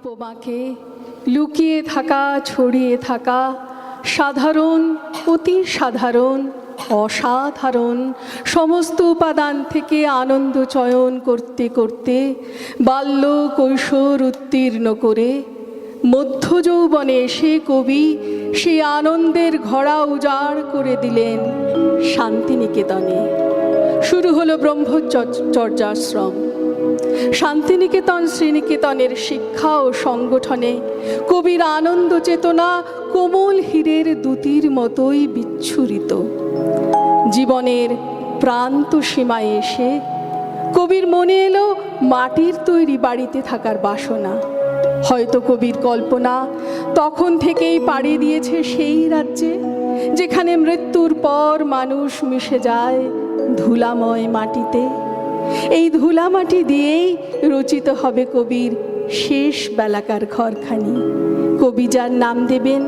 উপমাকে লুকিয়ে থাকা, ছড়িয়ে থাকা, সাধারণ, অতি সাধারণ, অসাধারণ, সমস্ত উপাদান থেকে আনন্দ চয়ন করতে করতে, বাল্য কৈশোর উত্তীর্ণ করে, মধ্য যৌবনে এসে কবি সেই আনন্দের ঘোড়া উজাড় করে দিলেন শান্তিনিকেতনে। শুরু হলো ব্রহ্মচর্যাশ্রম। শান্তিনিকেতন, শ্রীনিকেতনের শিক্ষা ও সংগঠনে কবির আনন্দ চেতনা কোমল হীরের দুতির মতোই বিচ্ছুরিত। জীবনের প্রান্ত সীমায় এসে কবির মনে এলো মাটির তৈরি বাড়িতে থাকার বাসনা। হয়তো কবির কল্পনা তখন থেকেই পাড়ি দিয়েছে সেই রাজ্যে, যেখানে মৃত্যুর পর মানুষ মিশে যায় ধুলাময় মাটিতে। এই ধুলামাটি দিয়েই রচিত হবে কবির শেষ বেলাকার ঘরখানি। কবি যার নাম দেবেন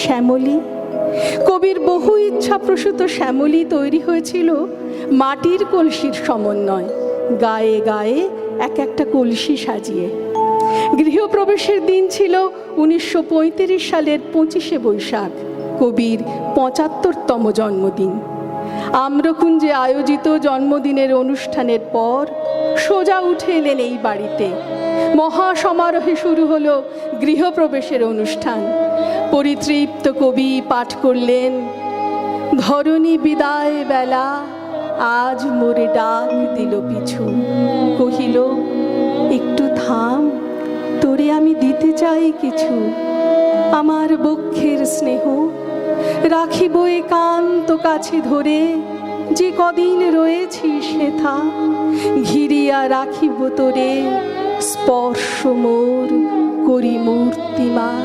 শ্যামলী। কবির বহু ইচ্ছাপ্রসূত শ্যামলী তৈরি হয়েছিল মাটির কলসির সমন্বয়, গায়ে গায়ে এক একটা কলসি সাজিয়ে। গৃহপ্রবেশের দিন ছিল উনিশশো পঁয়ত্রিশ সালের পঁচিশে বৈশাখ, কবির পঁচাত্তরতম জন্মদিন। আম্রকুঞ্জে আয়োজিত জন্মদিনের অনুষ্ঠানের পর সোজা উঠে এলেন এই বাড়িতে। মহা সমারোহে শুরু হলো গৃহপ্রবেশের অনুষ্ঠান। পরিতৃপ্ত কবি পাঠ করলেন, ধরণী বিদায় বেলা আজ মোরে ডাক দিল পিছু। কহিল, একটু থাম, তোরে আমি দিতে চাই কিছু। আমার বক্ষের স্নেহ রাখিব একান্ত কাছে ধরে, যে কদিন রয়েছি সেথা, ঘিরিয়া রাখিব তোরে, স্পর্শ মোর করি মূর্তিমান